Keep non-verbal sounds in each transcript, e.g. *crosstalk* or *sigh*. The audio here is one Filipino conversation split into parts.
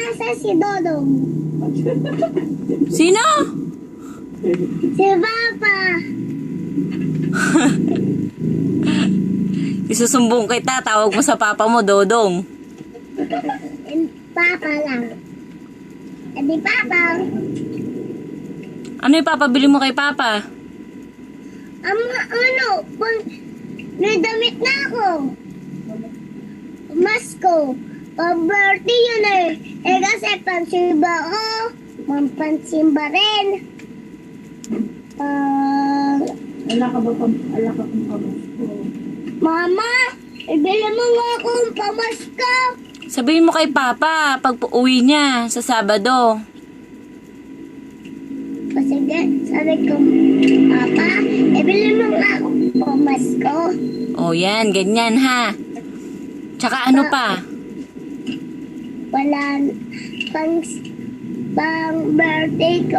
nasa si Dodong? Sino? Si Papa. *laughs* Isusumbong kita, tawag mo sa papa mo, Dodong. Papa lang. E di Papa. Ano ipapabili mo kay papa? Ang ano, pag may damit na ako. Masko. Birthday yun eh. Eh kasi pansimba ko. Mampansimba rin. Ah, Ala ka ba pang, ala ka pang pamasko? Mama, ibili mo nga akong pamasko. Sabihin mo kay papa pag uwi niya sa Sabado. Kasi sabi ko, Papa, ibili mo nga akong pamasko. O yan, ganyan ha. Tsaka ano pa? Wala pang pang birthday ko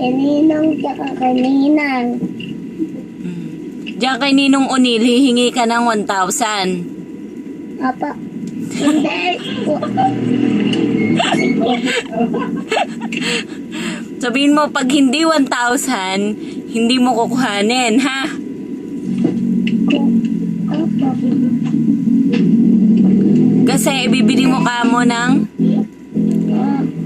kaninong tsaka kaninang. Diyan kay Ninong Unil, hihingi ka ng 1,000. Papa, hindi. Sabihin mo, pag hindi 1,000, hindi mo kukuhanin, ha? Kasi ibibili mo ka mo ng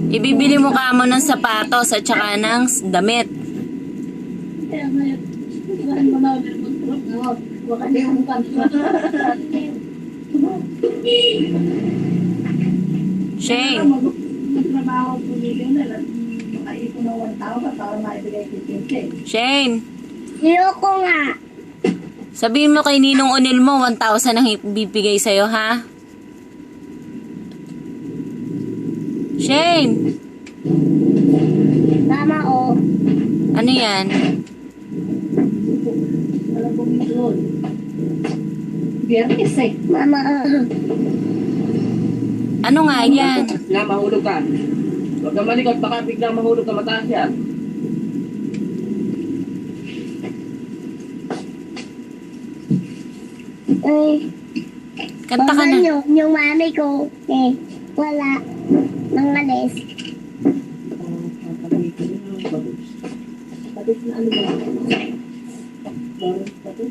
ibibili mo ka mo ng sapatos at saka ng damit. Shane, Magtrabaho po nila na lang. Makaipon ng 1,000 para maibigay kay Kinche. Shane, Ayoko nga. sabihin mo kay Ninong Unil mo 1,000 ang ibibigay sa'yo, ha? Shane, Mama, oh. ano yan? Alam ko yun. Biyernes eh. Mama, oh. Ano nga yan? Nga mahulog ka. Huwag ka malikot, baka biglang mahulog ka mataas yan. Ay, Kanta ka na. Yung, yung mami ko, eh, wala. Nang alis. Tapos na ano ba? Tapos, tapos,